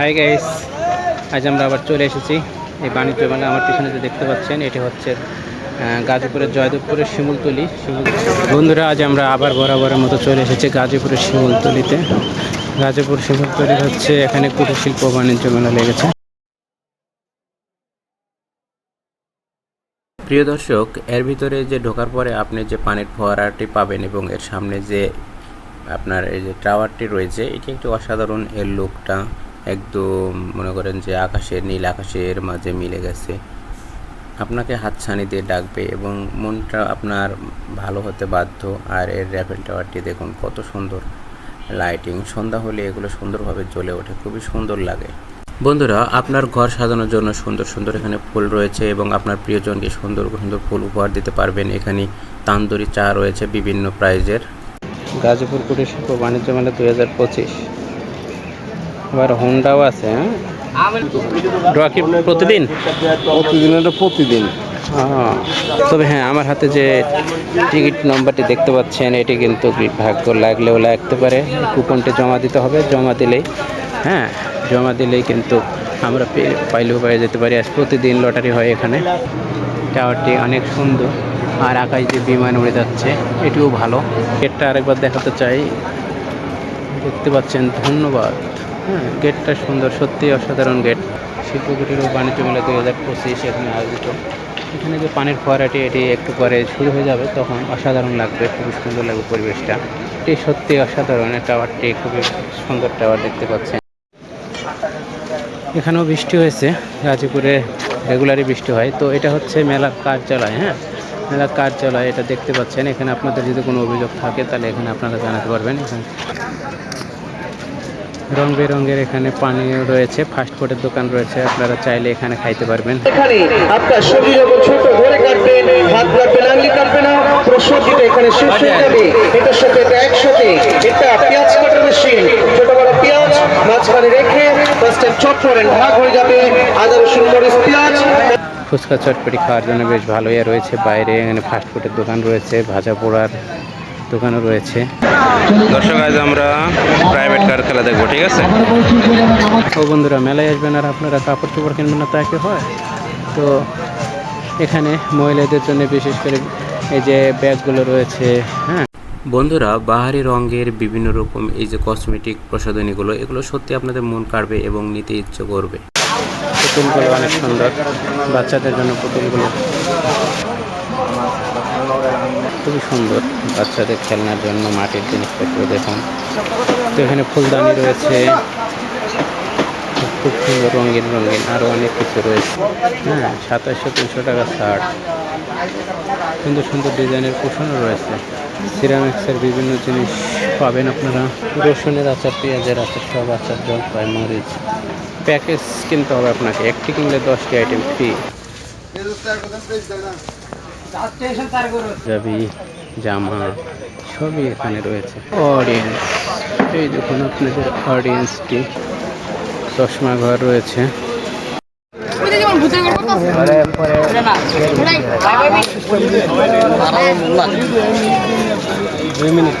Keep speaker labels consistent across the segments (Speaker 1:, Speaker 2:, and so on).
Speaker 1: Hi guys আজ আমরা আবার চলে এসেছি এই বাণিজ্য মেলা আমার পিছনে যে দেখতে পাচ্ছেন, এটি হচ্ছে গাজীপুরের জয়দেবপুরের শিমুলতলি। শিমুল বন্ধুরা, আজ আমরা আবার বরাবরের মতো চলে এসেছি গাজীপুরের শিমুলতলিতে। গাজীপুর শিমুলতলি হচ্ছে এখানে কুটির শিল্প বাণিজ্য মেলা লেগেছে। প্রিয় দর্শক, এর ভিতরে যে ঢোকার পরে আপনি যে পানির ফোয়ারাটি পাবেন এবং এর সামনে যে আপনার এই যে টাওয়ারটি রয়েছে, এটি একটি অসাধারণ এর লুকটা একদম মনে করেন যে আকাশের নীল আকাশের মাঝে মিলে গেছে। আপনাকে হাতছানি দিয়ে ডাকবে এবং মনটা আপনার ভালো হতে বাধ্য। আর এর র্যাফেল টাওয়ারটি দেখুন, কত সুন্দর। লাইটিং, সন্ধ্যা হলে এগুলো সুন্দরভাবে জ্বলে ওঠে, খুবই সুন্দর লাগে। বন্ধুরা, আপনার ঘর সাজানোর জন্য সুন্দর সুন্দর এখানে ফুল রয়েছে এবং আপনার প্রিয়জনকে সুন্দর সুন্দর ফুল উপহার দিতে পারবেন। এখানে তান্দুরি চা রয়েছে বিভিন্ন প্রাইজের। গাজীপুর কুটির শিল্প বাণিজ্য মেলা দুই হাজার পঁচিশ। আবার হোন্ডাও আছে হ্যাঁ? ড্র কি প্রতিদিন?
Speaker 2: প্রতিদিন এটা প্রতিদিন।
Speaker 1: আহ, তবে হ্যাঁ আমার হাতে যে টিকিট নম্বরটি দেখতে পাচ্ছেন এটি কিন্তু ভাগ্য লাগলেও লাগতে পারে। কুপনটি জমা দিতে হবে জমা দিলেই হ্যাঁ জমা দিলেই কিন্তু আমরা পাইলেও পেয়ে যেতে পারি। আজ প্রতিদিন লটারি হয় এখানে। টাওয়ারটি অনেক সুন্দর আর আকাশ যে বিমান উড়ে যাচ্ছে এটিও ভালো। গেটটা আরেকবার দেখাতে চাই। দেখতে পাচ্ছেন ধন্যবাদ। হ্যাঁ গেটটা সুন্দর সত্যি অসাধারণ গেট। শিল্পকুটির ও বাণিজ্য মেলা দুই হাজার পঁচিশ এখানে আয়োজিত। এখানে যে পানির ফোয়ারাটি, এটি একটু পরে শুরু হয়ে যাবে, তখন অসাধারণ লাগবে, খুবই সুন্দর লাগবে পরিবেশটা। এটি সত্যি অসাধারণ টাওয়ারটি খুবই সুন্দর টাওয়ার দেখতে পাচ্ছেন। এখানেও বৃষ্টি হয়েছে, গাজীপুরে রেগুলারই বৃষ্টি হয়। তো এটা হচ্ছে মেলার কার্যালয় হ্যাঁ? মেলার কার্যালয়, এটা দেখতে পাচ্ছেন। এখানে আপনাদের যদি কোনো অভিযোগ থাকে, তাহলে এখানে আপনারা জানাতে পারবেন। এখানে রং বেরঙের এখানে পানীয় রয়েছে ফাস্ট ফুডের দোকান রয়েছে আপনারা চাইলে এখানে খাইতে পারবেন।
Speaker 3: এখানে আপনার শরীর যখন ছোট ধরে কাটবেন হাত কাটবেন আঙুলি কাটবে না এখানে শেষ হয়ে যাবে। এটার সাথে এটা একসাথে এটা পেঁয়াজ কাটার মেশিন ছোট বড় পেঁয়াজ মাঝখানে রেখে ফার্স্ট টাইম চট করেন ভাগ হয়ে যাবে। আদা রসুন মরিচ পেঁয়াজ।
Speaker 1: ফুচকা চটপটি খাওয়ার জন্য বেশ ভালোই রয়েছে। বাইরে এখানে ফাস্ট ফুডের দোকান রয়েছে ভাজা পোড়ার দোকানও রয়েছে। দর্শক আজ আমরা প্রাইভেট কার খেলা দেখব ঠিক আছে? ও বন্ধুরা মেলায় আসবেন আর আপনারা কাপড় চোপড় কিনবেন না তা কি হয়? তো এখানে মহিলাদের জন্য বিশেষ করে এই যে ব্যাগগুলো রয়েছে হ্যাঁ? বন্ধুরা বাহারি রঙের বিভিন্ন রকম এই যে কসমেটিক প্রসাধনীগুলো এগুলো সত্যি আপনাদের মন কাড়বে এবং নিতে ইচ্ছে করবে। পুতুলগুলো অনেক সুন্দর বাচ্চাদের জন্য পুতুলগুলো। খুবই সুন্দর বাচ্চাদের খেলনার জন্য মাটির জিনিসপত্র দেখুন। তো এখানে ফুলদানি রয়েছে, খুব সুন্দর রঙিন রঙিন আরও অনেক কিছু রয়েছে। হ্যাঁ সাতাশশো, তিনশো টাকা শার্ট। সুন্দর সুন্দর ডিজাইনের কুশনও রয়েছে। সিরামিক্সের বিভিন্ন জিনিস পাবেন আপনারা। রসুনের আচার, পেঁয়াজের আচার, সব আচার, জলপাই, মরিচ। প্যাকেজ কিনতে হবে আপনাকে। একটি কিনলে দশটি আইটেম ফ্রি। যাবি জামা সবই এখানে রয়েছে। অডিয়েন্স এই দেখুন আপনাদের অডিয়েন্সটি চশমা ঘর রয়েছে। দুই মিনিট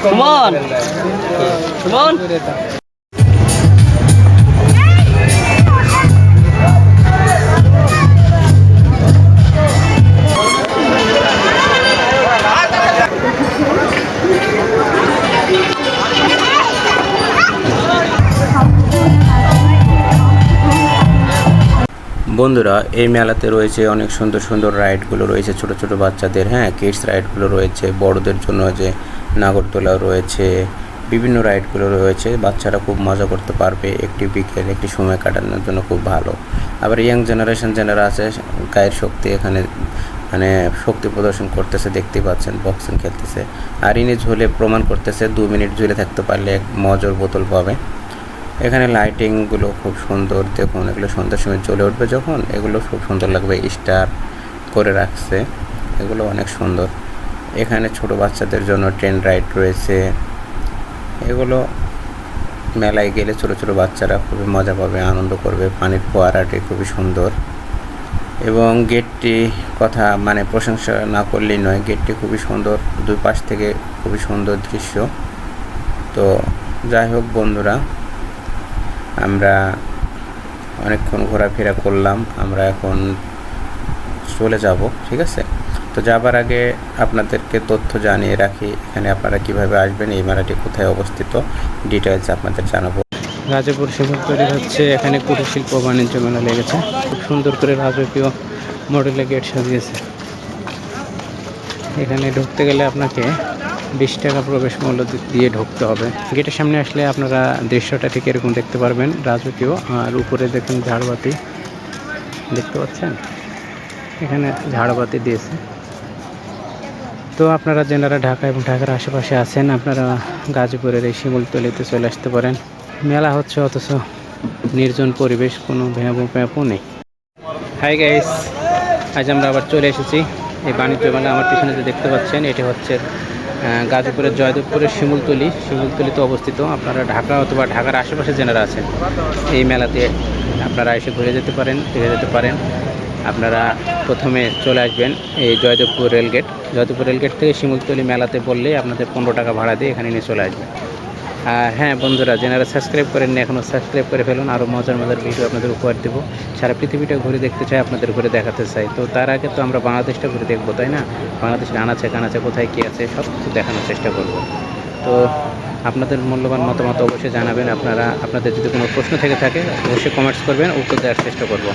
Speaker 1: বন্ধুরা, এই মেলাতে রয়েছে অনেক সুন্দর সুন্দর রাইডগুলো রয়েছে, ছোট ছোট বাচ্চাদের হ্যাঁ কিডস রাইডগুলো রয়েছে, বড়দের জন্য যে নাগরদোলাও রয়েছে, বিভিন্ন রাইডগুলো রয়েছে, বাচ্চারা খুব মজা করতে পারবে একটি বিকেল, একটি সময় কাটানোর জন্য খুব ভালো। আবার ইয়াং জেনারেশন যারা আছে, গায়ের শক্তি এখানে মানে শক্তি প্রদর্শন করতেছে দেখতে পাচ্ছেন বক্সিং খেলতেছে। আর ইনি ঝুলে প্রমাণ করতেছে, দু মিনিট ঝুলে থাকতে পারলে এক মজার বোতল পাবে। এখানে লাইটিংগুলো খুব সুন্দর। দেখুন, এগুলো সন্ধ্যার সময় চলে উঠবে যখন। এগুলো খুব সুন্দর লাগবে। স্টার করে রাখছে। এগুলো অনেক সুন্দর। এখানে ছোট বাচ্চাদের জন্য ট্রেন রাইড রয়েছে। এগুলো মেলায় গেলে ছোট ছোট বাচ্চারা খুবই মজা পাবে, আনন্দ করবে। পানির ফোয়ারাটি খুবই সুন্দর। এবং গেটটি কথা মানে প্রশংসা না করলেই নয় গেটটি খুবই সুন্দর। দুই পাশ থেকে খুবই সুন্দর দৃশ্য। তো যাই হোক বন্ধুরা আমরা অনেকক্ষণ ঘোরাফেরা করলাম, আমরা এখন চলে যাব, ঠিক আছে? তো যাবার আগে আপনাদেরকে তথ্য জানিয়ে রাখি, এখানে আপনারা কীভাবে আসবেন, এই মেলাটি কোথায় অবস্থিত ডিটেলস আপনাদের জানাব। গাজীপুর শিবতরি হচ্ছে, এখানে কুটির শিল্প বাণিজ্য মেলা লেগেছে। খুব সুন্দর করে রাজকীয় মডেলের গেট সাজিয়েছে। এখানে ঢুকতে গেলে আপনাকে বিশ টাকা প্রবেশ মূল্য দিয়ে ঢুকতে হবে। গেটের সামনে আসলে আপনারা দৃশ্যটা ঠিক এরকম দেখতে পারবেন, রাজকীয়। আর উপরে দেখুন ঝাড়বাতি। দেখতে পাচ্ছেন? এখানে ঝাড়বাতি দিয়েছে। তো আপনারা যেনারা ঢাকা এবং ঢাকার আশেপাশে আছেন, আপনারা গাজীপুরের এই শিমুলতলিতে চলে আসতে পারেন। মেলা হচ্ছে, অথচ নির্জন পরিবেশ, কোনো ভ্যাপু প্যাপু নেই। হাই গাইস আজ আমরা আবার চলে এসেছি। এই বাণিজ্য মেলা আমার পিছনে যে দেখতে পাচ্ছেন, এটি হচ্ছে গাজীপুরের জয়দেবপুরের শিমুলতলি, শিমুলতলিতে অবস্থিত। আপনারা ঢাকা অথবা ঢাকার আশেপাশে যেনারা আছেন, এই মেলাতে আপনারা এসে ঘুরে যেতে পারেন ফিরে যেতে পারেন। আপনারা প্রথমে চলে আসবেন এই জয়দেবপুর রেলগেট। জয়দেবপুর রেলগেট থেকে শিমুলতলি মেলাতে বললে আপনাদের পনেরো টাকা ভাড়া দিয়ে এখানে নিয়ে চলে আসবেন। আর হ্যাঁ বন্ধুরা যেনারা সাবস্ক্রাইব করেন এখনও সাবস্ক্রাইব করে ফেলুন আরও মজার মজার ভিডিও আপনাদের উপহার দেবো। সারা পৃথিবীটা ঘুরে দেখতে চাই, আপনাদের ঘুরে দেখাতে চাই। তো তার আগে তো আমরা বাংলাদেশটা ঘুরে দেখব, তাই না? বাংলাদেশের আনাচে কানাচে কোথায় কী আছে, সব কিছু দেখানোর চেষ্টা করব। তো আপনাদের মূল্যবান মতামত অবশ্যই জানাবেন। আপনারা, আপনাদের যদি কোনো প্রশ্ন থেকে থাকে, অবশ্যই কমেন্টস করবেন, উত্তর দেওয়ার চেষ্টা করব।